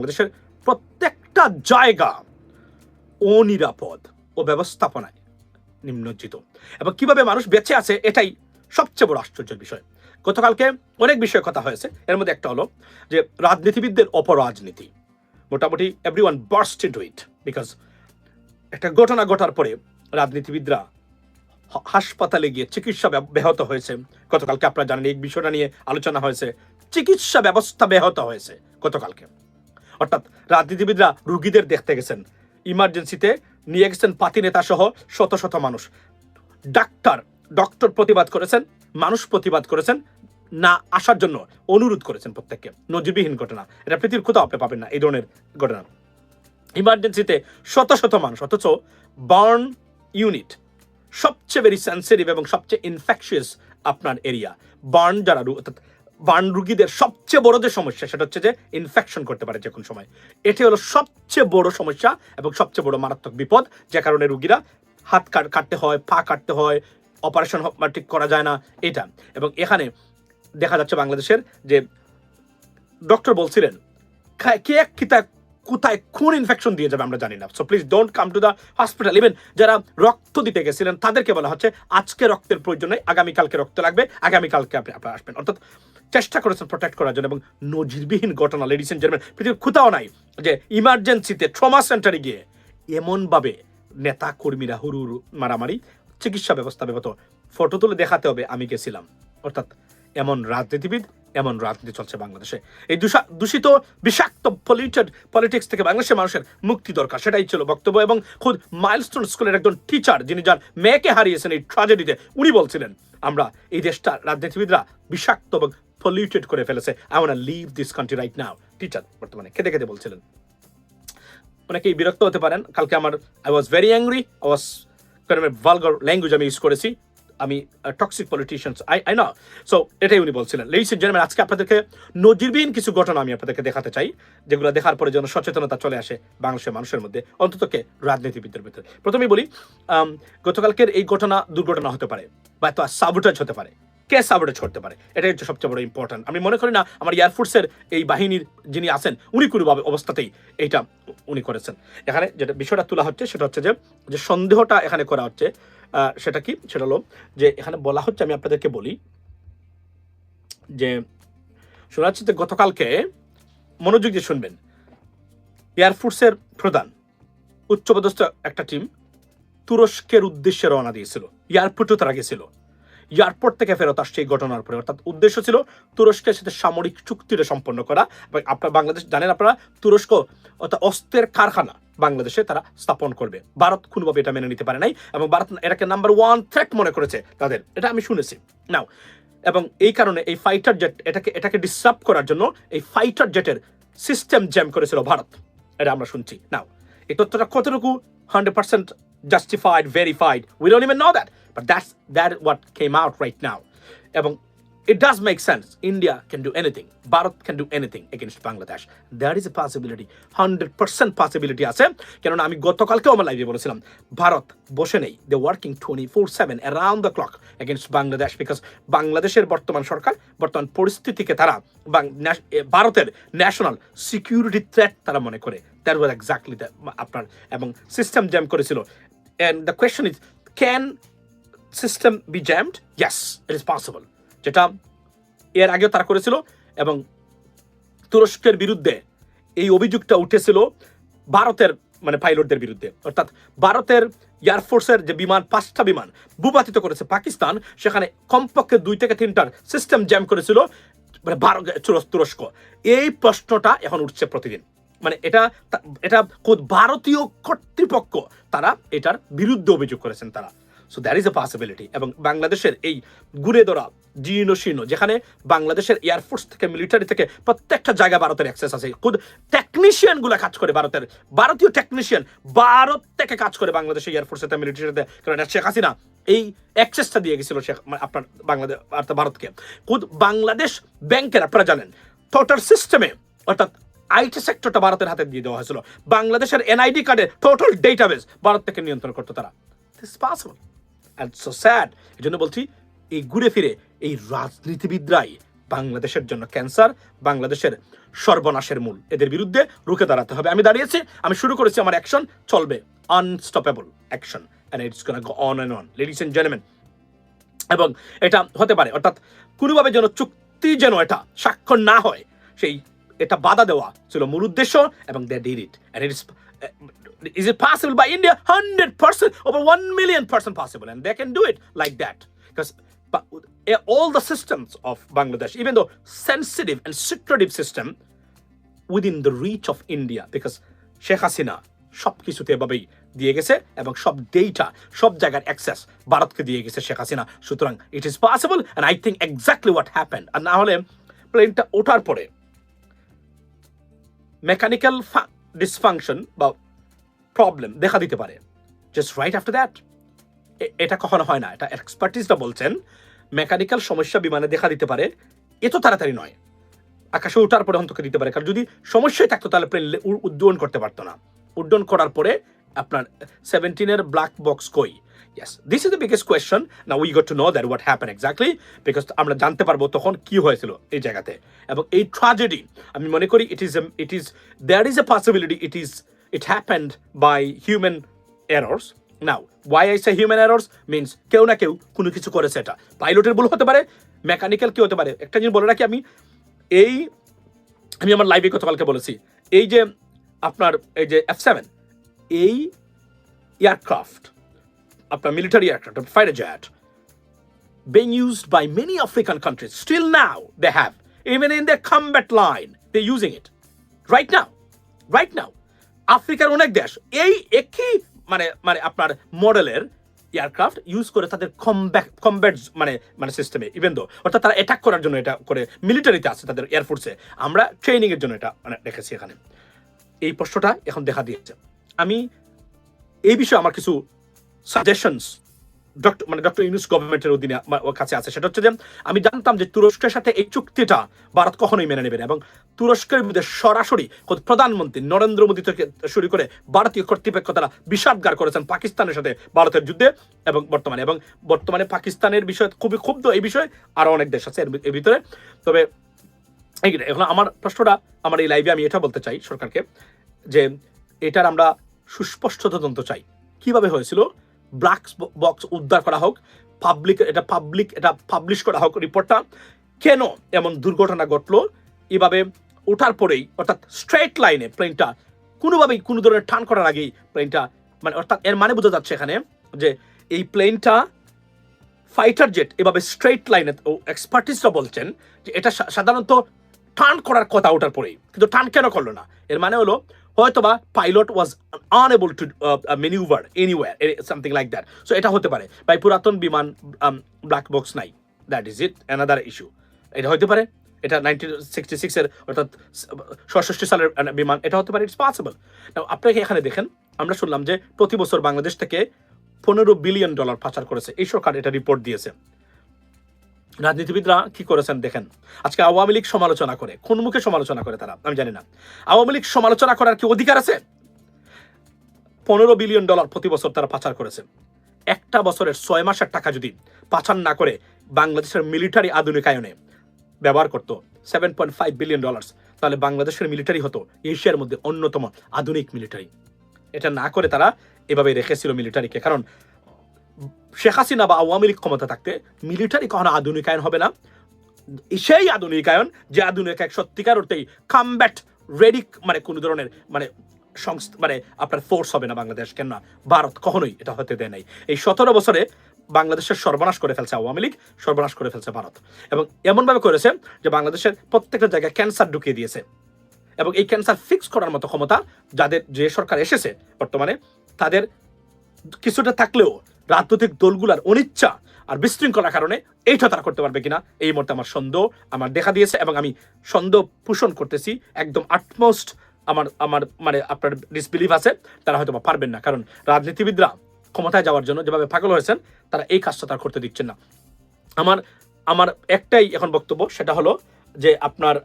বাংলাদেশের প্রত্যেকটা জায়গা অনিরাপদ ও ব্যবস্থাপনায় নিম্নজিত। এবং কীভাবে মানুষ বেঁচে আছে এটাই সবচেয়ে বড় আশ্চর্যের বিষয়। গতকালকে অনেক বিষয়ে কথা হয়েছে। এর মধ্যে একটা হলো যে, রাজনীতিবিদদের অপরাজনীতি। মোটামুটি every one burst into it because একটা ঘটনা ঘটার পরে রাজনীতিবিদরা হাসপাতালে গিয়ে চিকিৎসা ব্যাহত হয়েছে। গতকালকে আপনারা জানেন এই বিষয়টা নিয়ে আলোচনা হয়েছে। চিকিৎসা ব্যবস্থা ব্যাহত হয়েছে গতকালকে। অর্থাৎ রাজনীতিবিদরা রুগীদের দেখতে গেছেন। ইমার্জেন্সিতে নিয়ে গেছেন পাতি নেতা সহ শত শত মানুষ। ডাক্তার, ডক্টর প্রতিবাদ করেছেন, মানুষ প্রতিবাদ করেছেন, না আসার জন্য অনুরোধ করেছেন প্রত্যেককে। নজিরবিহীন ঘটনা। এটা পৃথিবীর কোথাও আপনি পাবেন না এই ধরনের ঘটনা। ইমার্জেন্সিতে শত শত মানুষ, অথচ বার্ন ইউনিট সবচেয়ে ভেরি সেন্সিটিভ এবং সবচেয়ে ইনফেকশিয়াস আপনার এরিয়া। বার্ন যারা অর্থাৎ বার্ন রুগীদের সবচেয়ে বড় যে সমস্যা, সেটা হচ্ছে যে ইনফেকশন করতে পারে যে কোনো সময়। এটি হলো সবচেয়ে বড় সমস্যা এবং সবচেয়ে বড় মারাত্মক বিপদ, যে কারণে রুগীরা হাত কাটতে হয়, পা কাটতে হয় অপারেশন ঠিক করা যায় না, এটা। এবং এখানে দেখা যাচ্ছে বাংলাদেশের যে ডক্টর বলছিলেন কে কিতা কোথায় কোন ইনফেকশন দিয়ে যাবে আমরা জানি না। So please don't come to the hospital even যারা রক্ত দিতে গেছিলেন, তাদেরকে বলা হচ্ছে, আজকে রক্তের প্রয়োজন নেই, আগামীকালকে রক্ত লাগবে, আগামীকালকে আপনি আপনারা আসবেন। অর্থাৎ চেষ্টা করেছেন প্রোটেক্ট করার জন্য এবং নজিরবিহীন ঘটনা লেডিস এন্ড জেন্টলম্যান পৃথিবীর কোথাও নাই যে ইমার্জেন্সিতে ট্রমা সেন্টারে গিয়ে এমনভাবে নেতা কর্মীরা হুরু মারামারি, চিকিৎসা ব্যবস্থা ব্যাহত ফটো তুলে দেখাতে হবে, আমি গেছিলাম। অর্থাৎ এমন রাজনীতিবিদ এমন রাজনীতি চলছে বাংলাদেশে। এই দূষা- দূষিত, বিষাক্ত পলিউটেড পলিটিক্স থেকে বাংলাদেশের মানুষের মুক্তি দরকার, সেটাই ছিল বক্তব্য এবং খুদ মাইলস্টোন স্কুলের একজন টিচার যিনি যার মেয়েকে হারিয়েছেন এই ট্রাজেডিতে উনি বলছিলেন, আমরা এই দেশটা রাজনীতিবিদরা বিষাক্ত এবং পলিউটেড করে ফেলেছে। I want leave this country right now teacher বর্তমানে খেতে খেতে বলছিলেন। অনেকেই বিরক্ত হতে পারেন, কালকে আমার I was very angry I was vulgar language আমি ইউজ করেছি। আমি টক্সিক পলিটিশিয়ানস আই আই না সো এটাই উনি বলছিলেন। লেডিস এন্ড জেন্টলম্যান আজকে আপনাদেরকে নজিরবিহীন কিছু ঘটনা আমি আপনাদেরকে দেখাতে চাই, যেগুলো দেখার পরে যেন সচেতনতা চলে আসে বাংলাদেশের মানুষের মধ্যে অন্ততকে রাজনীতিবিদদের ভিতরে। প্রথমেই বলি গতকালকের এই ঘটনা দুর্ঘটনা হতে পারে বা একটা সাবুটাজ হতে পারে। কে সাবুটাজ করতে পারে? এটাই হচ্ছে সবচেয়ে বড় ইম্পর্টেন্ট আমি মনে করি না, আমার এয়ারফোর্সের এই বাহিনীর যিনি আছেন, উনি কোনো ভাবে অবস্থাতেই এইটা উনি করেছেন। এখানে যেটা বিষয়টা তোলা হচ্ছে, সেটা হচ্ছে যে সন্দেহটা এখানে করা হচ্ছে সেটা কি? সেটা হলো যে এখানে বলা হচ্ছে, আমি আপনাদেরকে বলি যে শোনা যাচ্ছে যে গতকালকে মনোযোগ দিয়ে শুনবেন। এয়ারফোর্সের প্রধান, উচ্চপদস্থ একটা টিম তুরস্কের উদ্দেশ্যে রওনা দিয়েছিল। এয়ারপোর্টও তারা গেছিল এয়ারপোর্ট থেকে ফেরত আসছে এই ঘটনার পরে। অর্থাৎ উদ্দেশ্য ছিল তুরস্কের সাথে সামরিক চুক্তিটা সম্পন্ন করা। আপনার বাংলাদেশ জানেন, আপনারা তুরস্ক অর্থাৎ অস্ত্রের কারখানা বাংলাদেশে তারা স্থাপন করবে। ভারত কোনোভাবে এটা মেনে নিতে পারে নাই এবং ভারত এটাকে নাম্বার ওয়ান থ্রেট মনে করেছে তাদের। এটা আমি শুনেছি। নাও এবং এই কারণে এই ফাইটার জেট এটাকে এটাকে ডিস্টার্ব করার জন্য এই ফাইটার জেটের সিস্টেম জ্যাম করেছিল ভারত। এটা আমরা শুনছি। নাও এই তথ্যটা কতটুকু hundred percent justified verified we don't even know that but that's that what came out right now এবং it does make sense. India can do anything. Bharat can do anything against Bangladesh. There is a possibility. 100% possibility আছে কেননা আমি গতকালকেও আমার লাইভে বলেছিলাম, ভারত বসে নেই they working twenty four seven around the clock against Bangladesh because বাংলাদেশের বর্তমান সরকার, বর্তমান পরিস্থিতিকে তারা ভারতের ন্যাশনাল সিকিউরিটি থ্রেট তারা মনে করে দ্যাট ওয়াজ এক্স্যাক্টলি আপনার, এবং সিস্টেম জ্যাম করেছিল and the question is can system be jammed yes it is possible যেটা এর আগেও তারা করেছিল এবং তুরস্কের বিরুদ্ধে এই অভিযোগটা উঠেছিল ভারতের মানে পাইলটদের বিরুদ্ধে। অর্থাৎ ভারতের এয়ারফোর্সের যে বিমান, পাঁচটা বিমান ভূপাতিত করেছে পাকিস্তান, সেখানে কমপক্ষে দুই থেকে তিনটার সিস্টেম জ্যাম করেছিল মানে ভারত তুরস্ক- এই প্রশ্নটা এখন উঠছে প্রতিদিন। মানে এটা এটা ভারতীয় কর্তৃপক্ষ তারা এটার বিরুদ্ধে অভিযোগ করেছেন তারা। So there is a possibility এবং বাংলাদেশের এই ঘুরে ধরা জীর্ণ শীর্ণ যেখানে বাংলাদেশের এয়ারফোর্স থেকে মিলিটারি থেকে প্রত্যেকটা জায়গা ভারতের অ্যাক্সেস আছে। খুদ টেকনিশিয়ানগুলো কাজ করে ভারতের। ভারতীয় টেকনিশিয়ান ভারত থেকে কাজ করে বাংলাদেশের মিলিটারির সাথে কারণ শেখ হাসিনা এই অ্যাক্সেসটা দিয়ে গেছিল শেখ, আপনার বাংলাদেশ অর্থাৎ ভারতকে। খুদ বাংলাদেশ ব্যাংকের, আপনারা জানেন টোটাল সিস্টেমে অর্থাৎ আইটি সেক্টরটা ভারতের হাতে দিয়ে দেওয়া হয়েছিল। বাংলাদেশের এনআইডি কার্ডের টোটাল ডেটাবেস ভারত থেকে নিয়ন্ত্রণ করতো তারা। দিস অ্যান্ড সো স্যাড এই জন্য বলছি এই ঘুরে ফিরে এই রাজনীতিবিদরাই বাংলাদেশের জন্য ক্যান্সার বাংলাদেশের সর্বনাশের মূল এদের বিরুদ্ধে রুখে দাঁড়াতে হবে আমি দাঁড়িয়েছি আমি শুরু করেছি আমার অ্যাকশন চলবে unstoppable action and it's gonna go on and on ladies and gentleman এবং এটা হতে পারে অর্থাৎ কোনোভাবে যেন চুক্তি যেন এটা স্বাক্ষর না হয় সেই এটা বাধা দেওয়া ছিল মূল উদ্দেশ্য এবং they did it and it is it possible by India? 100%, over 1 million percent possible. And they can do it like that. Because but, uh, all the systems of Bangladesh, even though sensitive and secretive system, within the reach of India, because Sheikh Hasina সব কিছুতে এভাবেই দিয়ে গেছে এবং সব data সব জায়গার access ভারতকে দিয়ে গেছে শেখ হাসিনা সুতরাং it is possible and I think exactly what happen আর না হলে প্লেনটা ওঠার পরে মেকানিক্যাল ডিসফাংশন বা প্রবলেম দেখা দিতে পারে। জাস্ট রাইট আফটার দ্যাট এটা কখনো হয় না। এটা এক্সপার্টিসটা বলছেন মেকানিক্যাল সমস্যা বিমানে দেখা দিতে পারে এত তাড়াতাড়ি নয়। আকাশে ওঠার পরে অন্তকে দিতে পারে কারণ যদি সমস্যাই থাকতো তাহলে প্লেন উড্ডয়ন করতে পারতো না। উড্ডয়ন করার পরে আপনার সেভেন্টিনের ব্ল্যাক বক্স কই? Yes, this is the biggest question. Now we got to know that what happened exactly because আমরা জানতে পারব তখন কি হয়েছিল এই জায়গাতে। এবং এই ট্রাজেডি আমি মনে করি it is it is there is a possibility it is it happened by human errors now why I say human errors means কেউ না কেউ কোনো কিছু করেছে এটা পাইলটের ভুল হতে পারে মেকানিক্যাল কি হতে পারে একটা জিনিস বলে রাখি আমি এই আমি আমার লাইভে গতকালকে বলেছি এই যে আপনার এই যে এফ সেভেন এই এয়ারক্রাফট আপনার military aircraft fighter jet being used by many African countries. Still now, they have. Even in their combat line, they're using it. Right now. Right now. আফ্রিকার অনেক দেশ এই একই মানে মানে আপনার মডেলের এয়ারক্রাফট ইউজ করে তাদের কমব্যাক কমব্যাট মানে মানে সিস্টেমে ইভেন দো অর্থাৎ তারা অ্যাটাক করার জন্য এটা করে মিলিটারিতে আছে তাদের এয়ারফোর্সে আমরা ট্রেনিংয়ের জন্য এটা মানে রেখেছি এখানে। এই প্রশ্নটা এখন দেখা দিয়েছে। আমি এই বিষয়ে আমার কিছু সাজেশনস ডক্টর মানে ডক্টর ইউনুস গভর্নমেন্টের অধীনে কাছে আছে। সেটা হচ্ছে যে, আমি জানতাম যে তুরস্কের সাথে এই চুক্তিটা ভারত কখনোই মেনে নেবে না এবং তুরস্কের বিরুদ্ধে সরাসরি প্রধানমন্ত্রী নরেন্দ্র মোদী থেকে শুরু করে ভারতীয় কর্তৃপক্ষ তারা বিষাদগার করেছেন পাকিস্তানের সাথে ভারতের যুদ্ধে এবং বর্তমানে। এবং বর্তমানে পাকিস্তানের বিষয়ে খুবই ক্ষুব্ধ এই বিষয়ে আরও অনেক দেশ আছে এর ভিতরে। তবে এখন আমার প্রশ্নটা, আমার এই লাইভে আমি এটা বলতে চাই সরকারকে যে, এটার আমরা সুস্পষ্ট তদন্ত চাই। কীভাবে হয়েছিল? ব্ল্যাক বক্স উদ্ধার করা হোক পাবলিক এটা পাবলিক এটা পাবলিশ করা হোক রিপোর্টটা কেন এমন দুর্ঘটনা ঘটলো? এভাবে ওঠার পরেই, অর্থাৎ স্ট্রেট লাইনে প্লেনটা কোনোভাবেই কোনো ধরনের টান করার আগেই প্লেনটা মানে অর্থাৎ এর মানে বোঝা যাচ্ছে এখানে যে এই প্লেনটা ফাইটার জেট এভাবে স্ট্রেট লাইনে এক্সপার্টিসরা বলছেন যে এটা সাধারণত টার্ন করার কথা ওঠার পরেই। কিন্তু টার্ন কেন করল না? এর মানে হলো হয়তোবা pilot was unable to manoeuvre anywhere something like that so এটা হতে পারে। বাই পুরাতন বিমান ব্ল্যাক বক্স নাই। That is it another issue এটা হতে পারে। এটা নাইনটিন সিক্সটি সিক্সের অর্থাৎ ষষ্ঠী সালের বিমান, এটা হতে পারে ইটস পসিবল আপনাকে এখানে দেখেন, আমরা শুনলাম যে প্রতি বছর বাংলাদেশ থেকে পনেরো বিলিয়ন ডলার পাচার করেছে। এই সরকার এটা রিপোর্ট দিয়েছে। রাজনীতিবিদরা কি করেছেন দেখেন। আজকে আওয়ামী লীগ সমালোচনা করে, কোন মুখে সমালোচনা করে তারা? আমি জানি না। আওয়ামী লীগ সমালোচনা করার কি অধিকার আছে? পনেরো বিলিয়ন ডলার প্রতি বছর তারা পাচার করেছে। একটা বছরের ছয় মাসের টাকা যদি পাচার না করে বাংলাদেশের মিলিটারি আধুনিকায়নে ব্যবহার করতো seven point five billion dollars তাহলে বাংলাদেশের মিলিটারি হতো এশিয়ার মধ্যে অন্যতম আধুনিক মিলিটারি। এটা না করে তারা এভাবে রেখেছিল মিলিটারিকে, কারণ শেখ হাসিনা বা আওয়ামী লীগ ক্ষমতা থাকতে মিলিটারি কখনো আধুনিকায়ন হবে না। সেই আধুনিকায়ন, যে আধুনিকায়ন সত্যিকার অর্থেই কামব্যাট রেডি মানে কোনো ধরনের মানে সংস্থা মানে আপনার ফোর্স হবে না বাংলাদেশ কেন ভারত কখনোই এটা হতে দেয় নাই। এই সতেরো বছরে বাংলাদেশের সর্বনাশ করে ফেলছে আওয়ামী লীগ, সর্বনাশ করে ফেলছে ভারত। এবং এমনভাবে করেছে যে বাংলাদেশের প্রত্যেকটা জায়গায় ক্যান্সার ঢুকিয়ে দিয়েছে। এবং এই ক্যান্সার ফিক্স করার মতো ক্ষমতা যাদের, যে সরকার এসেছে বর্তমানে, তাদের কিছুটা থাকলেও রাজনৈতিক দলগুলার অনিচ্ছা আর বিশৃঙ্খলার কারণে এইটা তারা করতে পারবে কিনা, এই মুহূর্তে আমার সন্দেহ, আমার দেখা দিয়েছে এবং আমি সন্দেহ পোষণ করতেছি। একদম আটমোস্ট আমার আমার মানে আপনার ডিসবিলিভ আছে, তারা হয়তো পারবেন না। কারণ রাজনীতিবিদরা ক্ষমতায় যাওয়ার জন্য যেভাবে পাগল হয়েছেন, তারা এই কাজটা তারা করতে দিচ্ছেন না। আমার আমার একটাই এখন বক্তব্য, সেটা হলো যে আপনার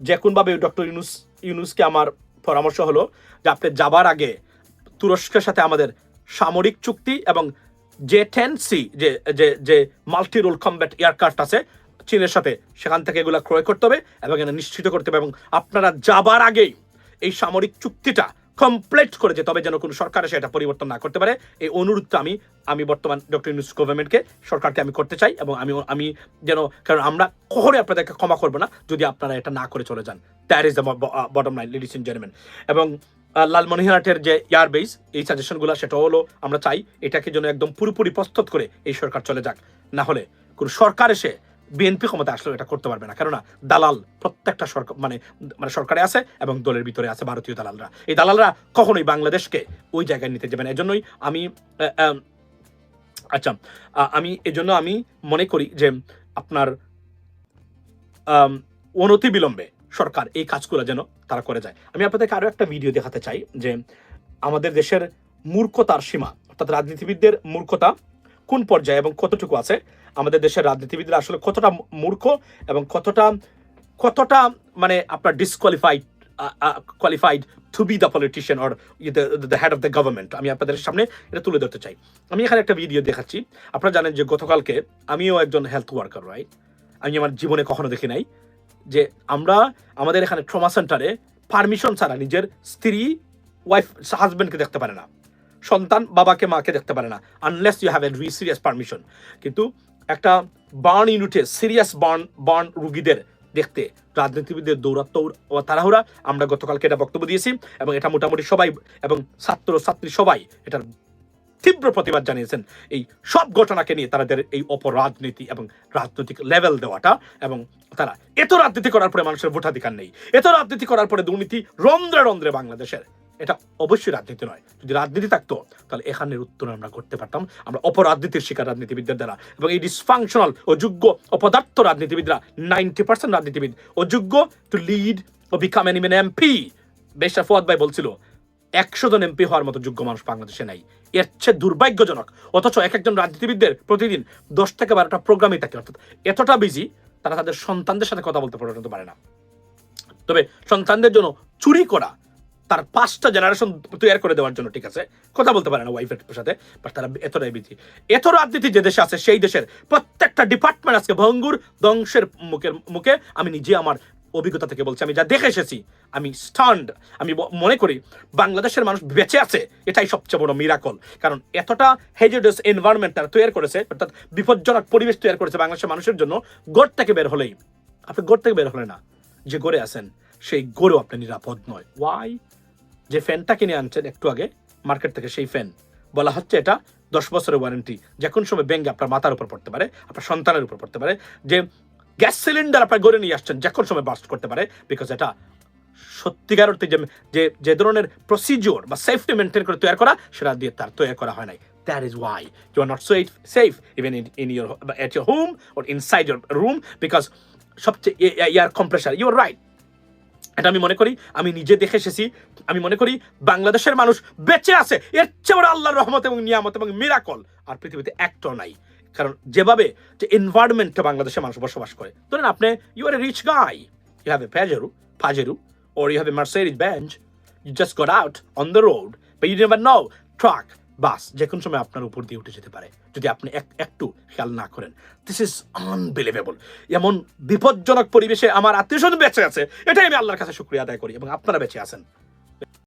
যে কোনভাবে ডক্টর ইউনুস, ইউনুসকে আমার পরামর্শ হলো যে আপনি যাবার আগে তুরস্কের সাথে আমাদের সামরিক চুক্তি এবং যে টেন সি যে যে যে মাল্টি রোল কম্ব্যাট এয়ারক্রাফট আছে চীনের সাথে, সেখান থেকে এগুলো ক্রয় করতে হবে এবং এটা নিশ্চিত করতে হবে এবং আপনারা যাবার আগেই এই সামরিক চুক্তিটা কমপ্লিট করে যেতে হবে যেন কোনো সরকার এসে এটা পরিবর্তন না করতে পারে। এই অনুরোধটা আমি আমি বর্তমান ডক্টর ইউনুস গভর্নমেন্টকে সরকারকে আমি করতে চাই এবং আমি আমি যেন কারণ আমরা কখনোই আপনাদেরকে ক্ষমা করব না যদি আপনারা এটা না করে চলে যান। That is the bottom line ladies and gentleman এবং আহ, লালমনিরহাটের যে বেস এই সাজেশনগুলো সেটা হলো আমরা চাই এটাকে যেন একদম পুরোপুরি প্রস্তুত করে এই সরকার চলে যাক। না হলে কোনো সরকার এসে বিএনপি ক্ষমতা আসলেও এটা করতে পারবে না। কেননা দালাল প্রত্যেকটা সরকার মানে মানে সরকারে আছে এবং দলের ভিতরে আছে ভারতীয় দালালরা। এই দালালরা কখনোই বাংলাদেশকে ওই জায়গায় নিতে যাবে না। এজন্যই আমি আচ্ছা আমি এজন্য আমি মনে করি যে আপনার অনতি বিলম্বে সরকার এই কাজগুলো যেন তারা করে যায়। আমি আপনাদেরকে আরও একটা ভিডিও দেখাতে চাই যে আমাদের দেশের মূর্খতার সীমা, অর্থাৎ রাজনীতিবিদদের মূর্খতা কোন পর্যায়ে এবং কতটুকু আছে? আমাদের দেশের রাজনীতিবিদরা আসলে কতটা মূর্খ এবং কতটা কতটা মানে আপনার disqualified qualified to be the politician or the head of the government আমি আপনাদের সামনে এটা তুলে ধরতে চাই। আমি এখানে একটা ভিডিও দেখাচ্ছি। আপনারা জানেন যে গতকালকে আমিও একজন হেলথ ওয়ার্কার রাইট আমি আমার জীবনে কখনো দেখি নাই যে আমরা আমাদের এখানে ট্রমা সেন্টারে পারমিশন ছাড়া নিজের স্ত্রী ওয়াইফ হাজব্যান্ডকে দেখতে পারে না। সন্তান বাবাকে মাকে দেখতে পারে না আনলেস ইউ হ্যাভ এ রি সিরিয়াস পারমিশন কিন্তু একটা বার্ন ইউনিটে সিরিয়াস বার্ন বার্ন রুগীদের দেখতে, রাজনীতিবিদদের দৌড়াত্মৌড় ও তাড়াহুড়া, আমরা গতকালকে এটা বক্তব্য দিয়েছি এবং এটা মোটামুটি সবাই এবং ছাত্র, ছাত্রী সবাই এটার তীব্র প্রতিবাদ জানিয়েছেন। এই সব ঘটনাকে নিয়ে তাদের এই অপরাজনীতি এবং রাজনৈতিক লেভেল দেওয়াটা এবং তারা, এত রাজনীতি করার পরে মানুষের ভোটাধিকার নেই। এত রাজনীতি করার পরে দুর্নীতি রন্ধ্রে রন্ধ্রে বাংলাদেশের। এটা অবশ্যই রাজনীতি নয়। যদি রাজনীতি থাকতো, তাহলে এখানের উত্তর আমরা করতে পারতাম। আমরা অপরাজনীতির শিকার রাজনীতিবিদদের দ্বারা এবং এই ডিসফাংশনাল অযোগ্য অপদার্থ রাজনীতিবিদরা নাইনটি পার্সেন্ট রাজনীতিবিদ। অযোগ্য to lead or become an even MP বেশা ফুয়াদ ভাই বলছিল, একশো জন এমপি হওয়ার মতো যোগ্য মানুষ বাংলাদেশে নাই। এর চেয়ে দুর্ভাগ্যজনক, অথচ এক একজন রাজনীতিবিদদের প্রতিদিন দশ থেকে বারোটা প্রোগ্রামই থাকে। অর্থাৎ এতটা বিজি তারা তাদের সন্তানদের সাথে কথা বলতে পারে না। তবে সন্তানদের জন্য চুরি করা তার পাঁচটা জেনারেশন তৈরি করে দেওয়ার জন্য, ঠিক আছে? কথা বলতে পারে না ওয়াইফের সাথে বাট তারা এতটাই বিজি এত রাজনীতি যে দেশে আছে, সেই দেশের প্রত্যেকটা ডিপার্টমেন্ট আজকে ভঙ্গুর, ধ্বংসের মুখের মুখে আমি নিজে আমার অভিজ্ঞতা থেকে বলছি। আমি যা দেখে এসেছি, আমি স্টান্ড আমি মনে করি বাংলাদেশের মানুষ বেঁচে আছে, এটাই সবচেয়ে বড় মিরাকল কারণ এতটা হেজেডাস এনভায়রনমেন্ট তারা তৈরি করেছে, অর্থাৎ বিপজ্জনক পরিবেশ তৈরি করেছে বাংলাদেশের মানুষের জন্য, গড় থেকে বের হলেই। আপনি গড় থেকে বের হলে না, যে গড়ে আছেন, সেই গড়েও আপনি নিরাপদ নয়। ওয়াই যে ফ্যানটা কিনে আনছেন একটু আগে মার্কেট থেকে সেই ফ্যান বলা হচ্ছে এটা দশ বছরের ওয়ারেন্টি যে কোনো সময় ব্যাঙ্গে আপনার মাথার উপর পড়তে পারে আপনার সন্তানের উপর পড়তে পারে যে গ্যাস সিলিন্ডার আপনার গড়ে নিয়ে আসছেন যে কোনো সময় বাস্ট করতে পারে বিকজ এটা সত্যিকার অর্থে যে যে ধরনের প্রসিজিওর বা সেফটি মেনটেন করে তৈরি করা সেটা দিয়ে তার তৈরি করা হয় নাই that is why you are not safe safe even in in your at your home or inside your room because সবচেয়ে ইয়ার কম্প্রেসার ইউর রাইট এটা আমি মনে করি আমি নিজে দেখে এসেছি আমি মনে করি বাংলাদেশের মানুষ বেঁচে আছে। এর চেয়ে বড় আল্লাহর রহমত এবং নিয়ামত এবং মিরাকল আর পৃথিবীতে একটাও নাই। কারণ যেভাবে যে এনভায়রনমেন্টে বাংলাদেশের মানুষ বসবাস করে। ধরেন আপনি you are a rich guy you have a Pajero Pajero or you have a Mercedes Benz, you just got out on the road, but you never know, truck, bus যে কোনো সময় আপনার উপর দিয়ে উঠে যেতে পারে, যদি আপনি এক- একটু খেয়াল না করেন। দিস ইজ আনবিলিভেবল এমন বিপজ্জনক পরিবেশে আমার আত্মীয় স্বজন বেঁচে আছে, এটাই আমি আল্লাহর কাছে শুক্রিয়া আদায় করি এবং আপনারা বেঁচে আছেন।